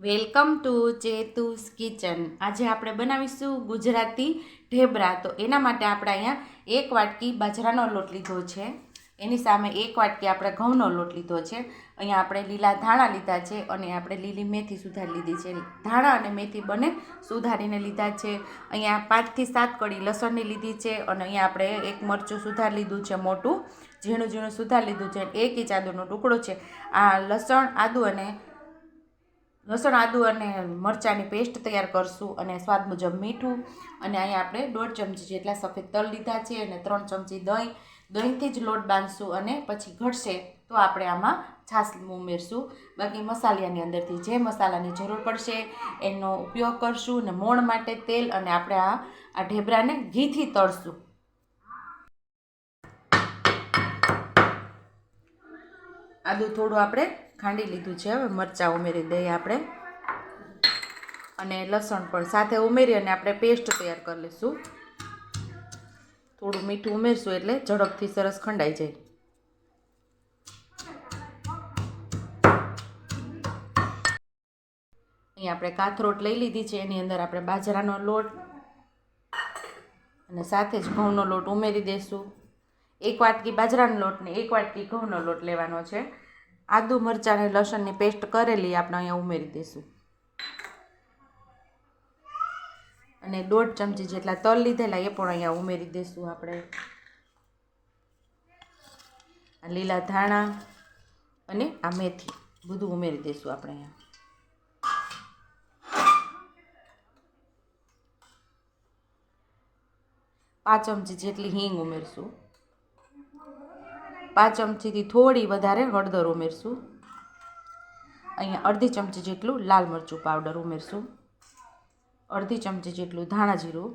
Welcome to ચેતુસ kitchen. આજે આપણે બનાવીશું ગુજરાતી ઢેબરા. તો એના માટે આપણે અહીંયા એક વાટકી બાજરાનો લોટ લીધો છે. એની સામે એક વાટકી આપણે ઘઉંનો લોટ લીધો છે. અહીંયા આપણે લીલા ધાણા લીધા છે અને આપણે લીલી મેથી સુધારી લીધી છે. ધાણા અને મેથી બંને સુધારીને લીધા છે. અહીંયા પાંચથી સાત કડી લસણની લીધી છે અને અહીંયા આપણે એક મરચું સુધારી લીધું છે મોટું. ઝીણું ઝીણું સુધારી લીધું છે એક ઇંચ આદુનો ટુકડો છે. આ લસણ, આદુ અને લસણ, આદુ અને મરચાંની પેસ્ટ તૈયાર કરશું અને સ્વાદ મુજબ મીઠું. અને અહીંયા આપણે દોઢ ચમચી જેટલા સફેદ તલ લીધા છે અને ત્રણ ચમચી દહીં. દહીંથી જ લોટ બાંધશું અને પછી ઘટશે તો આપણે આમાં છાશ ઉમેરશું. બાકી મસાલિયાની અંદરથી જે મસાલાની જરૂર પડશે એનો ઉપયોગ કરશું અને મોણ માટે તેલ અને આપણે આ આ ઢેબરાને ઘીથી તળશું. આદું થોડું આપણે ખાંડી લીધું છે હવે મરચાં ઉમેરી દઈએ આપણે. અને લસણ પણ સાથે ઉમેરી અને આપણે પેસ્ટ તૈયાર કરી લઈશું. થોડું મીઠું ઉમેરશું એટલે ઝડપથી સરસ ખંડાઈ જાય. અહીં આપણે કાથરોટ લઈ લીધી છે, એની અંદર આપણે બાજરાનો લોટ અને સાથે જ ઘઉંનો લોટ ઉમેરી દઈશું. એક વાટકી બાજરાનો લોટ ને એક વાટકી ઘઉંનો લોટ લેવાનો છે. આદુ મરચાં અને લસણની પેસ્ટ કરેલી આપણે અહીંયા ઉમેરી દઈશું. અને દોઢ ચમચી જેટલા તલ લીધેલા એ પણ અહીંયા ઉમેરી દઈશું આપણે. લીલા ધાણા અને આ મેથી બધું ઉમેરી દઈશું આપણે અહીંયા. પાંચ ચમચી જેટલી હિંગ ઉમેરશું. પાંચ ચમચીથી થોડી વધારે હળદર ઉમેરશું. અહીંયા અડધી ચમચી જેટલું લાલ મરચું પાવડર ઉમેરશું. અડધી ચમચી જેટલું ધાણા જીરું.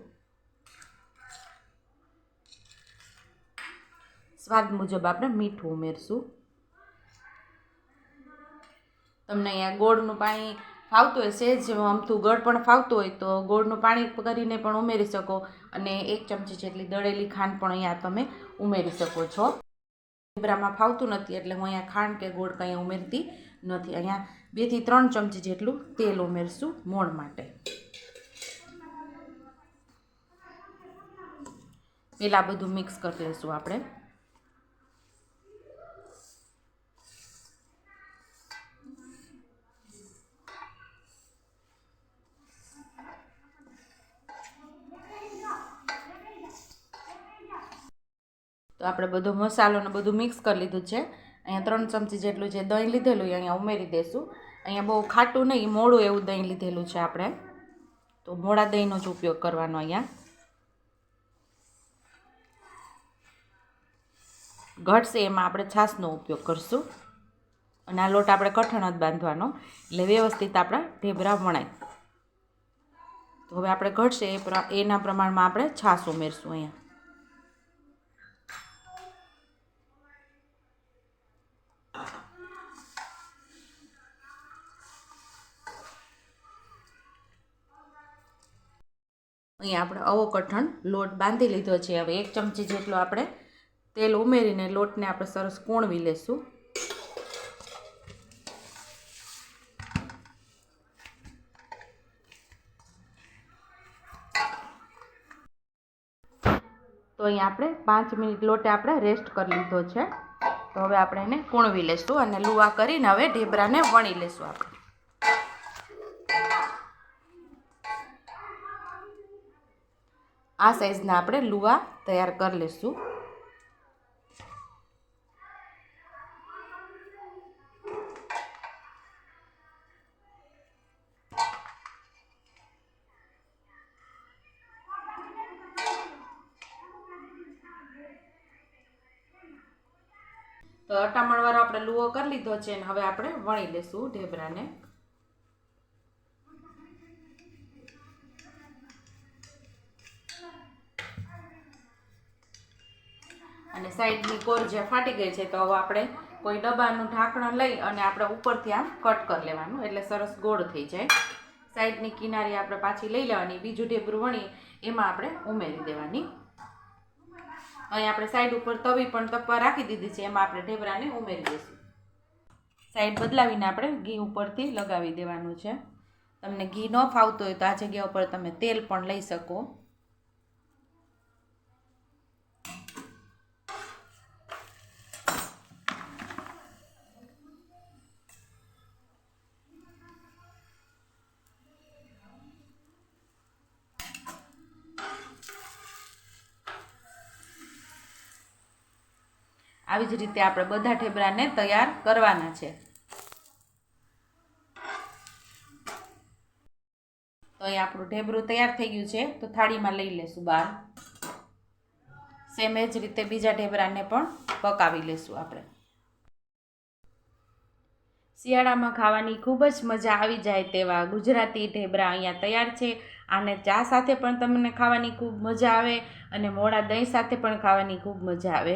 સ્વાદ મુજબ આપણે મીઠું ઉમેરશું. તમને અહીંયા ગોળનું પાણી ફાવતું હોય સેજ અમથું ગળ પણ ફાવતું હોય તો ગોળનું પાણી કરીને પણ ઉમેરી શકો અને એક ચમચી જેટલી દળેલી ખાંડ પણ અહીંયા તમે ઉમેરી શકો છો. ઢેબરામાં ફાવતું નથી એટલે હું અહીંયા ખાંડ કે ગોળ કંઈ ઉમેરતી નથી. અહીંયા બેથી ત્રણ ચમચી જેટલું તેલ ઉમેરશું મોણ માટે. પહેલાં બધું મિક્સ કરી લઈશું આપણે. તો આપણે બધો મસાલો ને બધું મિક્સ કરી લીધું છે. અહીંયા ત્રણ ચમચી જેટલું જે દહીં લીધેલું એ અહીંયા ઉમેરી દઈશું અહીંયા બહુ ખાટું નહીં, મોડું એવું દહીં લીધેલું છે આપણે. તો મોડા દહીંનો જ ઉપયોગ કરવાનો અહીંયા. ઘટશે એમાં આપણે છાશનો ઉપયોગ કરશું. અને આ લોટ આપણે કઠણ જ બાંધવાનો. એટલે વ્યવસ્થિત આપણા ઢેબરા વણાય. તો હવે આપણે ઘટશે એ એના પ્રમાણમાં આપણે છાશ ઉમેરશું અહીંયા. અહીંયા આપણે અવો કઠણ લોટ બાંધી લીધો છે. હવે એક ચમચી જેટલો આપણે તેલ ઉમેરીને લોટને આપણે સરસ કૂણવી લેશું. તો અહીંયા આપણે પાંચ મિનિટ લોટે આપણે રેસ્ટ કરી લીધો છે. તો હવે આપણે એને કૂણવી લેશું અને લુવા કરીને હવે ઢેબરાને વણી લેશું આપણે. આ સાઈઝના આપણે લુવા તૈયાર કરી લઈશું તો અટામણવાળો આપણે લુવો કરી લીધો છે અને હવે આપણે વણી લઈશું ઢેબરાને. અને સાઈડની કોર જે ફાટી ગઈ છે, તો હવે આપણે કોઈ ડબ્બાનું ઢાંકણ લઈ અને આપણે ઉપરથી આમ કટ કરી લેવાનું, એટલે સરસ ગોળ થઈ જાય. સાઈડની કિનારી આપણે પાછી લઈ લેવાની, બીજું ઢેબરું વણી એમાં આપણે ઉમેરી દેવાની. અહીં આપણે સાઈડ ઉપર તવી પણ તપવા રાખી દીધી છે, એમાં આપણે ઢેબરાને ઉમેરી દઈશું. સાઈડ બદલાવીને આપણે ઘી ઉપરથી લગાવી દેવાનું છે. તમને ઘી ન ફાવતું હોય તો આ જગ્યા ઉપર તમે તેલ પણ લઈ શકો. આવી જ રીતે આપણે બધા ઠેબરાને તૈયાર કરવાના છે. તો અહીં આપણું ઢેબરું તૈયાર થઈ ગયું છે, તો થાળીમાં લઈ લેશું બહાર. સેમ જ રીતે બીજા ઢેબરાને પણ પકાવી લેશું આપણે. શિયાળામાં ખાવાની ખૂબ જ મજા આવી જાય તેવા ગુજરાતી ઢેબરા અહીંયા તૈયાર છે. આને ચા સાથે પણ તમને ખાવાની ખૂબ મજા આવે અને મોડા દહીં સાથે પણ ખાવાની ખૂબ મજા આવે.